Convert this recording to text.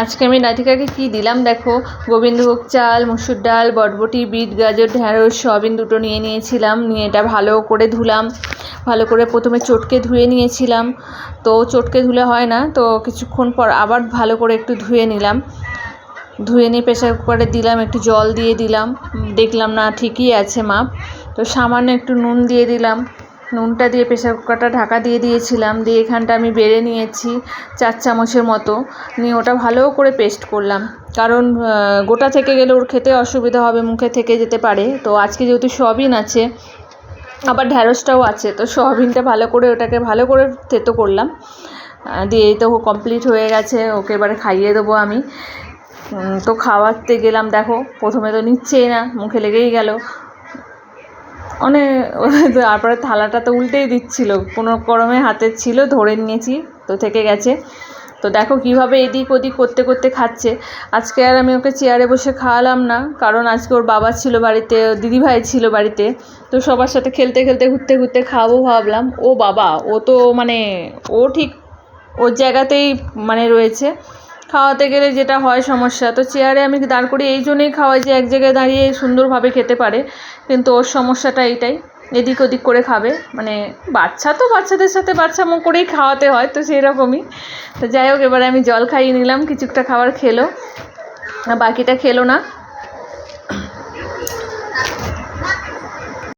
আজকে আমি রাধিকাকে কি দিলাম? দেখো গোবিন্দভোগ চাল, মুসুর ডাল, বটবটি, বিট, গাজর, ঢ্যাঁড়স, সয়াবিন দুটো নিয়ে নিয়েছিলাম। নিয়ে এটা ভালো করে ধুলাম। ভালো করে প্রথমে চটকে ধুয়ে নিয়েছিলাম। তো চটকে ধুলে হয় না, তো কিছুক্ষণ পর আবার ভালো করে একটু ধুয়ে নিলাম। ধুয়ে নিয়ে প্রেসার কুকারে দিলাম, একটু জল দিয়ে দিলাম। দেখলাম না ঠিকই আছে মাপ। তো সামান্য একটু নুন দিয়ে দিলাম। নুনটা দিয়ে প্রেসার কুকারটা ঢাকা দিয়ে দিয়েছিলাম। দিয়ে এখানটা আমি বেড়ে নিয়েছি চার চামচের মতো। নিয়ে ওটা ভালো করে পেস্ট করলাম। কারণ গোটা থেকে গেলে ওর খেতে অসুবিধা হবে, মুখে থেকে যেতে পারে। তো আজকে যেহেতু সয়াবিন আছে, আবার ঢ্যাঁড়সটাও আছে, তো সয়াবিনটা ভালো করে ওটাকে ভালো করে থেতো করলাম। দিয়ে তো কমপ্লিট হয়ে গেছে, ওকে এবারে খাইয়ে দেবো আমি। তো খাওয়াতে গেলাম, দেখো, প্রথমে তো নিচ্ছেই না, মুখে লেগেই গেল। অনেক তারপরে থালাটা তো উল্টেই দিচ্ছিল। কোনো ক্রমে হাতে ছিল, ধরে নিয়েছি, তো থেকে গেছে। তো দেখো কীভাবে এদিক ওদিক করতে করতে খাচ্ছে। আজকে আর আমি ওকে চেয়ারে বসে খাওয়ালাম না, কারণ আজকে ওর বাবা ছিল বাড়িতে দিদিভাই ছিল বাড়িতে। তো সবার সাথে খেলতে খেলতে, ঘুরতে ঘুরতে খাওয়াবো ভাবলাম। ও বাবা, ও তো মানে ও ঠিক ওর জায়গাতেই মানে রয়েছে। খাওয়াতে গেলে যেটা হয় সমস্যা, তো চেয়ারে আমি দাঁড় করি এই জন্যেই খাওয়াই যে এক জায়গায় দাঁড়িয়ে সুন্দরভাবে খেতে পারে। কিন্তু ওর সমস্যাটা এইটাই, এদিক ওদিক করে খাবে। মানে বাচ্চা তো বাচ্চাদের সাথে বাচ্চা মুখ করেই খাওয়াতে হয়, তো সেই রকমই তো যাই হোক, এবারে আমি জল খাইয়ে নিলাম কিছুটা খাবার খেলো। বাকিটা খেলো না।